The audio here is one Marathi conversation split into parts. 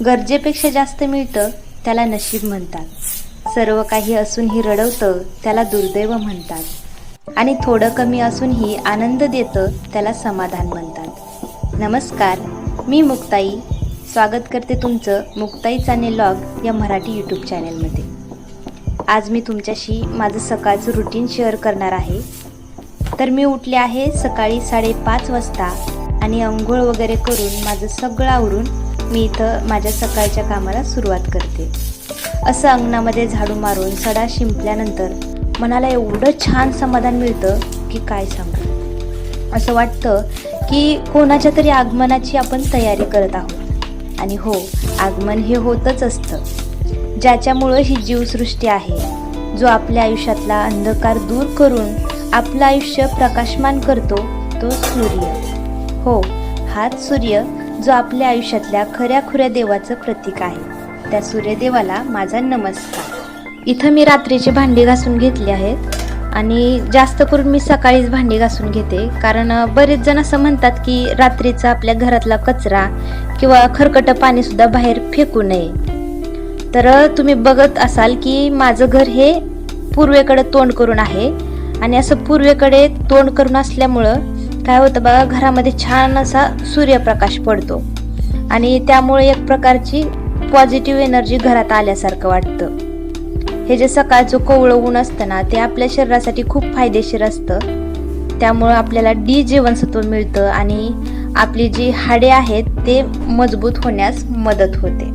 गरजेपेक्षा जास्त मिळतं त्याला नशीब म्हणतात. सर्व काही असूनही रडवतं त्याला दुर्दैव म्हणतात. आणि थोडं कमी असूनही आनंद देतं त्याला समाधान म्हणतात. नमस्कार मी मुक्ताई. स्वागत करते तुमचं मुक्ताई चानेलॉग या मराठी यूट्यूब चॅनेलमध्ये. आज मी तुमच्याशी माझं सकाळचं रुटीन शेअर करणार आहे. तर मी उठले आहे सकाळी साडेपाच वाजता आणि अंघोळ वगैरे करून माझं सगळं आवरून मी इथं माझ्या सकाळच्या कामाला सुरुवात करते. असं अंगणामध्ये झाडू मारून सडा शिंपल्यानंतर मनाला एवढं छान समाधान मिळतं की काय सांगू? असं वाटतं की कोणाच्या तरी आगमनाची आपण तयारी करत आहोत. आणि हो आगमन हे होतच असतं. ज्याच्यामुळं ही जीवसृष्टी आहे. जो आपल्या आयुष्यातला अंधकार दूर करून आपलं आयुष्य प्रकाशमान करतो तो सूर्य. हो हाच सूर्य जो आपल्या आयुष्यातल्या खऱ्या खुऱ्या देवाचं प्रतीक आहे. त्या सूर्यदेवाला माझा नमस्कार. इथं मी रात्रीची भांडी घासून घेतली आहेत आणि जास्त करून मी सकाळीच भांडी घासून घेते. कारण बरेच जण असं म्हणतात की रात्रीचा आपल्या घरातला कचरा किंवा खरकटं पाणीसुद्धा बाहेर फेकू नये. तर तुम्ही बघत असाल की माझं घर हे पूर्वेकडे तोंड करून आहे. आणि असं पूर्वेकडे तोंड करून असल्यामुळं काय होतं बघा घरामध्ये छान असा सूर्यप्रकाश पडतो. आणि त्यामुळे एक प्रकारची पॉझिटिव्ह एनर्जी घरात आल्यासारखं वाटतं. हे जे सकाळचं कोवळं ऊन असतं ना ते आपल्या शरीरासाठी खूप फायदेशीर असतं. त्यामुळं आपल्याला डी जीवनसत्व मिळतं आणि आपली जी हाडे आहेत ते मजबूत होण्यास मदत होते.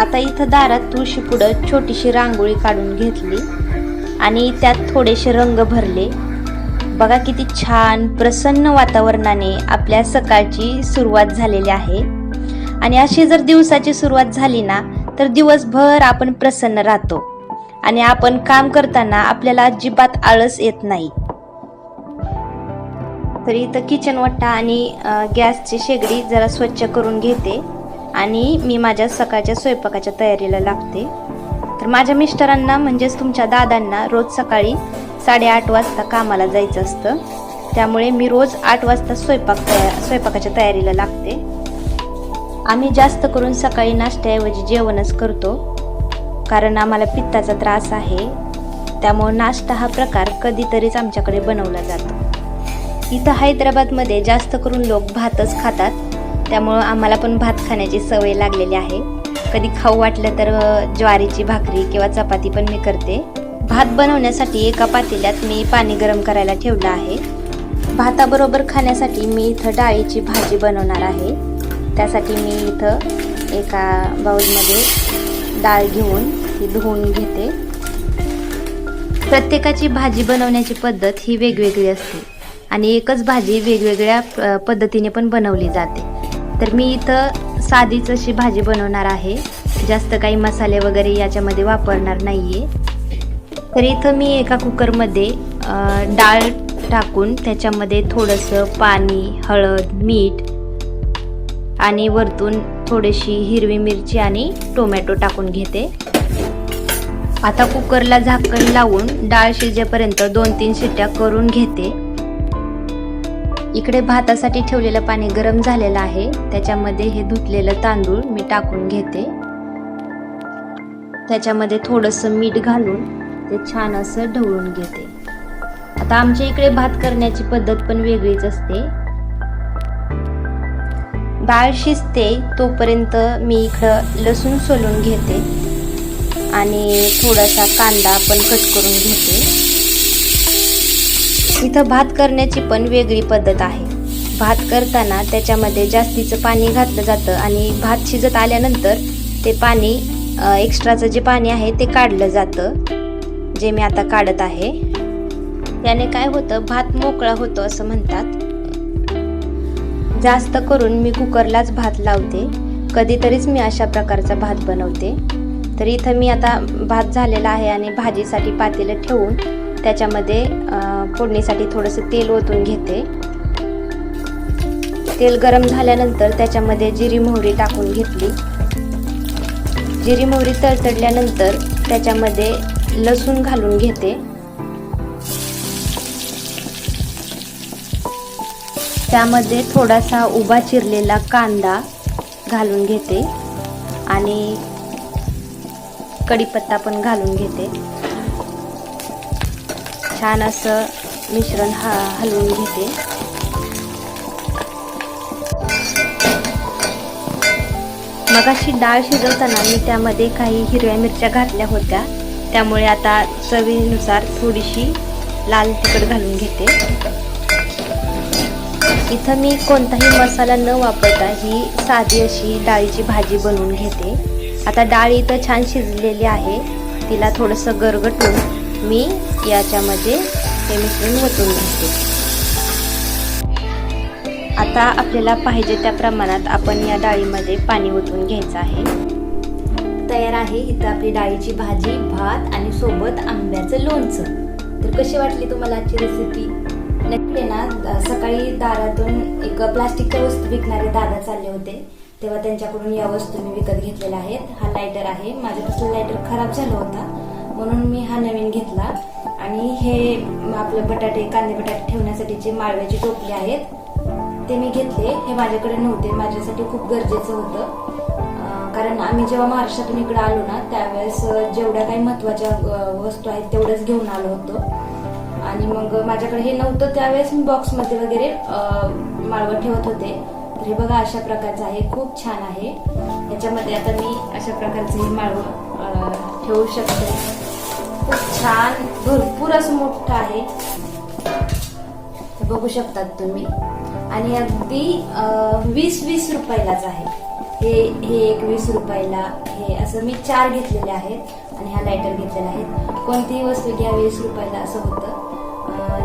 आता इथं दारात तुळशी पुढं छोटीशी रांगोळी काढून घेतली. आणि त्यात थोडेसे रंग भरले. बघा किती छान प्रसन्न वातावरणाने आपल्या सकाळची सुरुवात झालेली आहे. आणि अशी जर दिवसाची सुरुवात झाली ना तर दिवसभर आपण प्रसन्न राहतो. आणि आपण काम करताना आपल्याला अजिबात आळस येत नाही. तर इथं किचन वट्टा आणि गॅसची शेगडी जरा स्वच्छ करून घेते. आणि मी माझ्या सकाळच्या स्वयंपाकाच्या तयारीला लागते. तर माझ्या मिस्टरांना म्हणजेच तुमच्या दादांना रोज सकाळी साडेआठ वाजता कामाला जायचं असतं. त्यामुळे मी रोज आठ वाजता स्वयंपाक तया स्वयंपाकाच्या तयारीला लागते. आम्ही जास्त करून सकाळी नाश्त्याऐवजी जेवणच करतो कारण आम्हाला पित्ताचा त्रास आहे. त्यामुळे नाश्ता हा प्रकार कधीतरीच आमच्याकडे बनवला जातो. इथं हैदराबादमध्ये जास्त करून लोक भातच खातात. त्यामुळं आम्हाला पण भात खाण्याची सवय लागलेली आहे. कधी खाऊ वाटलं तर ज्वारीची भाकरी किंवा चपाती पण मी करते. भात बनवण्यासाठी एका पातेल्यात मी पाणी गरम करायला ठेवलं आहे. भाताबरोबर खाण्यासाठी मी इथं डाळीची भाजी बनवणार आहे. त्यासाठी मी इथं एका बाऊलमध्ये डाळ घेऊन ती धुवून घेते. प्रत्येकाची भाजी बनवण्याची पद्धत ही वेगवेगळी असते आणि एकच भाजी वेगवेगळ्या पद्धतीने पण बनवली जाते. तर मी इथं साधीच अशी भाजी बनवणार आहे. जास्त काही मसाले वगैरे याच्यामध्ये वापरणार नाही आहे तर इथं मी एका कुकरमध्ये डाळ टाकून त्याच्यामध्ये थोडंसं पाणी हळद मीठ आणि वरतून थोडीशी हिरवी मिरची आणि टोमॅटो टाकून घेते. आता कुकरला झाकण लावून डाळ शिजेपर्यंत दोन तीन शिट्ट्या करून घेते. इकडे भातासाठी ठेवलेलं पाणी गरम झालेलं आहे. त्याच्यामध्ये हे धुतलेलं तांदूळ मी टाकून घेते. त्याच्यामध्ये थोडंसं मीठ घालून ते छान असं ढवळून घेते. आता आमच्या इकडे भात करण्याची पद्धत पण वेगळीच असते. डाळ शिजते तोपर्यंत मी इकडं लसूण सोलून घेते. आणि थोडासा कांदा पण कट करून घेते. इथं भात करण्याची पण वेगळी पद्धत आहे. भात करताना त्याच्यामध्ये जास्तीचं पाणी घातलं जातं आणि भात शिजत आल्यानंतर ते पाणी एक्स्ट्राचं जे पाणी आहे ते काढलं जातं जे मी आता काढत आहे. त्याने काय होतं भात मोकळा होतो असं म्हणतात. जास्त करून मी कुकरलाच भात लावते. कधीतरीच मी अशा प्रकारचा भात बनवते. तर इथं मी आता भात झालेला आहे आणि भाजीसाठी पातेलं ठेवून त्याच्यामध्ये फोडणीसाठी थोडंसं तेल ओतून घेते. तेल गरम झाल्यानंतर त्याच्यामध्ये जिरी मोहरी टाकून घेतली. जिरी मोहरी तडतडल्यानंतर त्याच्यामध्ये लसूण घालून घेते. त्यामध्ये थोडासा उभा चिरलेला कांदा घालून घेते आणि कढीपत्ता पण घालून घेते. छान असं मिश्रण हा हलवून घेते. मगाशी डाळ शिजवताना मी त्यामध्ये काही हिरव्या मिरच्या घातल्या होत्या. त्यामुळे आता चवीनुसार थोडीशी लाल तिखट घालून घेते. इथं मी कोणताही मसाला न वापरता ही साधी अशी डाळीची भाजी बनवून घेते. आता डाळ इथं छान शिजलेली आहे. तिला थोडंसं गरगटून मी याच्यामध्ये हे मिश्रण वतून घेते. आता आपल्याला पाहिजे त्या प्रमाणात आपण या डाळीमध्ये पाणी ओतून घ्यायचं आहे. तयार आहे इथं आपली डाळीची भाजी भात आणि सोबत आंब्याचं लोणचं. तर कशी वाटली तुम्हाला आजची रेसिपी नक्की ना सकाळी दारातून एक प्लास्टिकच्या वस्तू विकणारे दादा चालले होते. तेव्हा त्यांच्याकडून या वस्तू मी विकत घेतलेल्या आहेत. हा लायटर आहे. माझ्यापासून लायटर खराब झाला होता. म्हणून मी हा नवीन घेतला. आणि हे आपले बटाटे कांदे बटाटे ठेवण्यासाठीचे माळव्याची टोपले आहेत ते मी घेतले. हे माझ्याकडे नव्हते माझ्यासाठी खूप गरजेचं होतं. कारण आम्ही जेव्हा महाराष्ट्रातून इकडे आलो ना त्यावेळेस जेवढ्या काही महत्त्वाच्या वस्तू आहेत तेवढंच घेऊन आलो होतो. आणि मग माझ्याकडे हे नव्हतं त्यावेळेस मी बॉक्समध्ये वगैरे माळवं ठेवत होते. तर हे बघा अशा प्रकारचं आहे. खूप छान आहे. याच्यामध्ये आता मी अशा प्रकारचं हे माळवं ठेवू शकते. छान भरपूर असं मोठं आहे. बघू शकतात तुम्ही. आणि अगदी वीस वीस रुपयालाच आहे. हे हे एक वीस रुपयाला हे असं मी चार घेतलेले आहेत आणि हा लायटर घेतलेला आहे. कोणतीही वस्तू घ्या वीस रुपयाला असं होतं.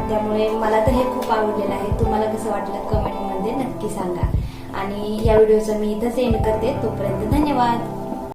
त्यामुळे मला तर हे खूप आवडलेलं आहे. तुम्हाला कसं वाटलं कमेंटमध्ये नक्की सांगा. आणि या व्हिडिओचा मी इथंच एंड करते. तोपर्यंत धन्यवाद.